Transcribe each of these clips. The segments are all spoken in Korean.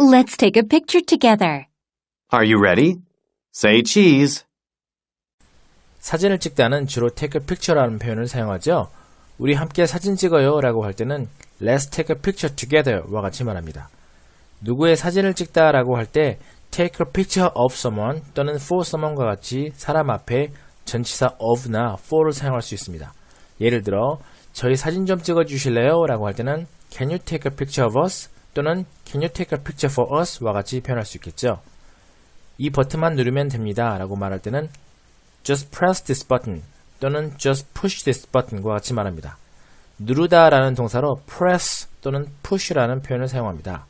Let's take a picture together. Are you ready? Say cheese. 사진을 찍다는 주로 take a picture라는 표현을 사용하죠. 우리 함께 사진 찍어요 라고 할 때는 let's take a picture together 와 같이 말합니다. 누구의 사진을 찍다 라고 할 때 take a picture of someone 또는 for someone과 같이 사람 앞에 전치사 of나 for를 사용할 수 있습니다. 예를 들어 저희 사진 좀 찍어 주실래요? 라고 할 때는 can you take a picture of us? 또는 can you take a picture for us? 와 같이 표현할 수 있겠죠. 이 버튼만 누르면 됩니다 라고 말할 때는 just press this button 또는 just push this button과 같이 말합니다. 누르다 라는 동사로 press 또는 push라는 표현을 사용합니다.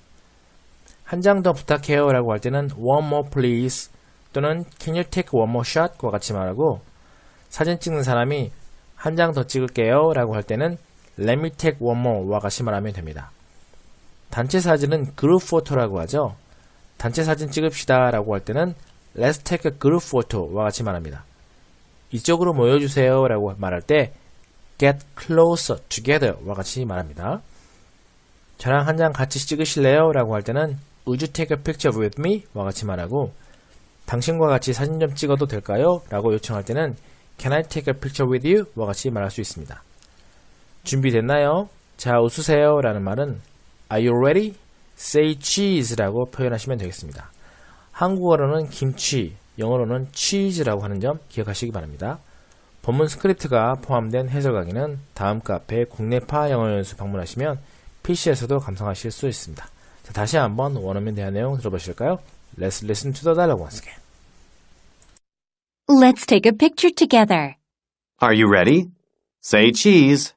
한 장 더 부탁해요 라고 할 때는 one more please 또는 can you take one more shot과 같이 말하고 사진 찍는 사람이 한 장 더 찍을게요 라고 할 때는 let me take one more와 같이 말하면 됩니다. 단체 사진은 그룹 포토라고 하죠. 단체 사진 찍읍시다 라고 할 때는 let's take a group photo와 같이 말합니다. 이쪽으로 모여주세요 라고 말할 때 get closer together와 같이 말합니다. 저랑 한 장 같이 찍으실래요? 라고 할 때는 would you take a picture with me? 와 같이 말하고 당신과 같이 사진 좀 찍어도 될까요? 라고 요청할 때는 can I take a picture with you? 와 같이 말할 수 있습니다. 준비됐나요? 자 웃으세요 라는 말은 Are you ready? Say cheese 라고 표현하시면 되겠습니다. 한국어로는 김치, 영어로는 cheese라고 하는 점 기억하시기 바랍니다. 본문 스크립트가 포함된 해설 강의는 다음 카페 국내파 영어 연수 방문하시면 PC에서도 감상하실 수 있습니다. 자, 다시 한번 원어민 대화 내용 들어보실까요? Let's listen to the dialogue once again. Let's take a picture together. Are you ready? Say cheese.